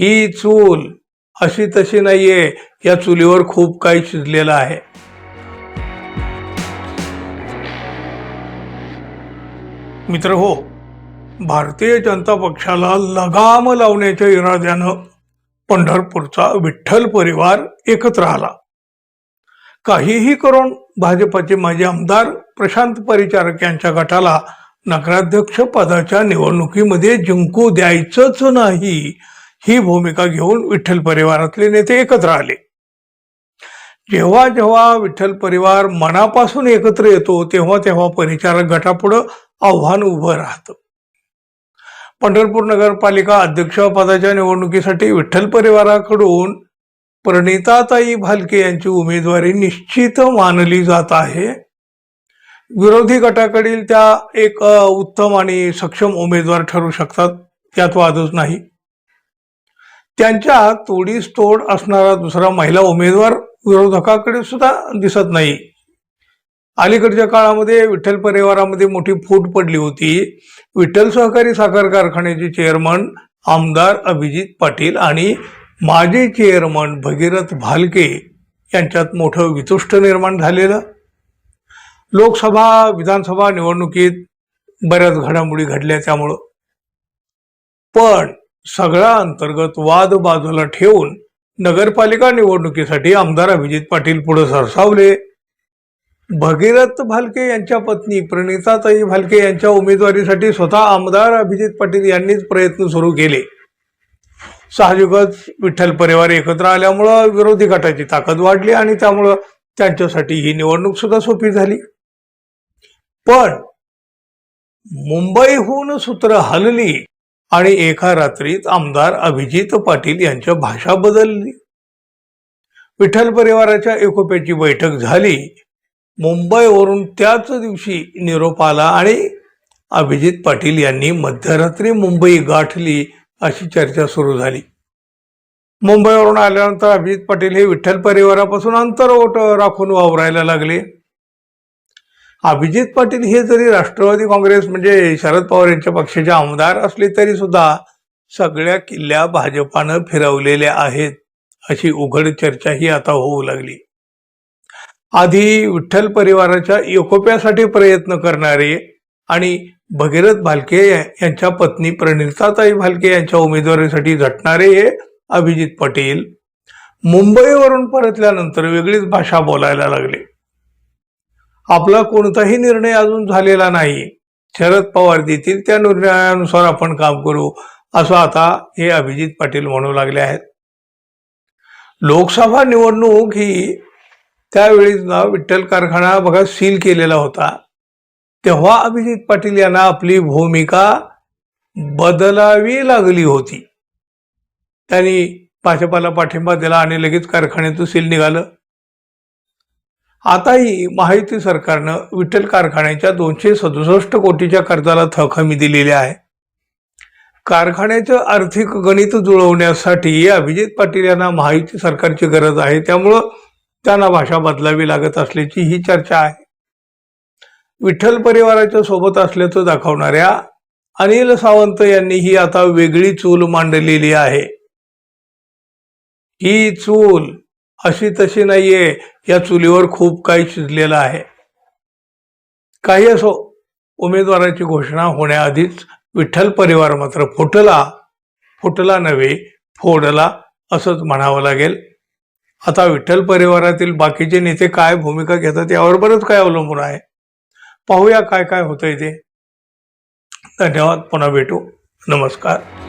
ही चूल अशी तशी नाहीये. या चुलीवर खूप काही शिजलेलं आहे. मित्र हो भारतीय जनता पक्षाला लगाम लावण्याच्या इराद्यानं पंढरपूरचा विठ्ठल परिवार एकत्र आला. काहीही करून भाजपचे माजी आमदार प्रशांत परिचारक यांच्या गटाला नगराध्यक्ष पदाच्या निवडणुकीमध्ये जिंकू द्यायचंच नाही ही भूमिका घेऊन विठ्ठल परिवारातले नेते एकत्र आले. जेव्हा जेव्हा विठ्ठल परिवार मनापासून एकत्र येतो तेव्हा तेव्हा परिचारक गटापुढं आव्हान उभं राहतं. पंढरपूर नगरपालिका अध्यक्षपदाच्या निवडणुकीसाठी विठ्ठल परिवाराकडून प्रणिताताई भालके यांची उमेदवारी निश्चित मानली जात आहे. विरोधी गटाकडील त्या एक उत्तम आणि सक्षम उमेदवार ठरू शकतात त्यात वादच नाही. त्यांच्या तोडीस तोड असणारा दुसरा महिला उमेदवार विरोधकाकडे सुद्धा दिसत नाही. अलीकडच्या काळामध्ये विठ्ठल परिवारामध्ये मोठी फूट पडली होती. विठ्ठल सहकारी साखर कारखान्याचे चेअरमन आमदार अभिजित पाटील आणि माजी चेअरमन भगीरथ भालके यांच्यात मोठं वितुष्ट निर्माण झालेलं. लोकसभा विधानसभा निवडणुकीत बऱ्याच घडामोडी घडल्या त्यामुळं. पण सगळा अंतर्गत वाद बाजूला ठेवून नगरपालिका निवडणुकीसाठी आमदार अभिजित पाटील पुढे सरसावले. भगीरथ भालके यांच्या पत्नी प्रणिताताई भालके यांच्या उमेदवारीसाठी स्वतः आमदार अभिजित पाटील यांनीच प्रयत्न सुरू केले. साहजिकच विठ्ठल परिवार एकत्र आल्यामुळं विरोधी गटाची ताकद वाढली आणि त्यामुळं त्यांच्यासाठी ही निवडणूक सुद्धा सोपी झाली. पण मुंबईहून सूत्र हलली. आणि एका रात्रीत आमदार अभिजित पाटील यांच्या भाषा बदलली. विठ्ठल परिवाराच्या एकोप्याची बैठक झाली. मुंबईवरून त्याच दिवशी निरोप आला आणि अभिजित पाटील यांनी मध्यरात्री मुंबई गाठली अशी चर्चा सुरू झाली. मुंबईवरून आल्यानंतर अभिजित पाटील हे विठ्ठल परिवारापासून अंतर राखून वावरायला लागले. अभिजित पाटील हे जरी राष्ट्रवादी काँग्रेस म्हणजे शरद पवार यांच्या पक्षाचे आमदार असले तरी सुद्धा सगळ्या किल्ल्या भाजपानं फिरवलेल्या आहेत अशी उघड चर्चा ही आता होऊ लागली. आधी विठ्ठल परिवाराच्या एकोप्यासाठी प्रयत्न करणारे आणि भगीरथ भालके यांच्या पत्नी प्रणिताताई भालके यांच्या उमेदवारीसाठी झटणारे हे अभिजित पटेल मुंबईवरून परतल्यानंतर वेगळीच भाषा बोलायला लागले. आपला कोणताही निर्णय अजून झालेला नाही. शरद पवार देतील त्या निर्णयानुसार आपण काम करू असं आता हे अभिजित पाटील म्हणू लागले आहेत. लोकसभा निवडणूक ही त्यावेळी ना विठ्ठल कारखाना बघा सील केलेला होता. तेव्हा अभिजित पाटील यांना आपली भूमिका बदलावी लागली होती. त्यांनी भाजपाला पाठिंबा दिला आणि लगेच कारखान्यातून सील निघालं. आताही महायुती सरकारनं विठ्ठल कारखान्याच्या दोनशे सदुसष्ट कोटीच्या कर्जाला थक हमी दिलेली आहे. कारखान्याचं आर्थिक गणित जुळवण्यासाठी अभिजित पाटील यांना महायुती सरकारची गरज आहे त्यामुळं त्यांना भाषा बदलावी लागत असल्याची ही चर्चा आहे. विठ्ठल परिवाराच्या सोबत असल्याचं दाखवणाऱ्या अनिल सावंत यांनी ही आता वेगळी चूल मांडलेली आहे. ही चूल अशी तशी नाहीये. या चुलीवर खूप काही शिजलेलं आहे. काही असो उमेदवाराची घोषणा होण्याआधीच विठ्ठल परिवार मात्र फुटला. फुटला नव्हे फोडला असंच म्हणावं लागेल. आता विठ्ठल परिवारातील बाकीचे नेते काय भूमिका घेतात यावर बरंच काय अवलंबून आहे. पाहूया काय काय होतंय ते. धन्यवाद पुन्हा भेटू. नमस्कार.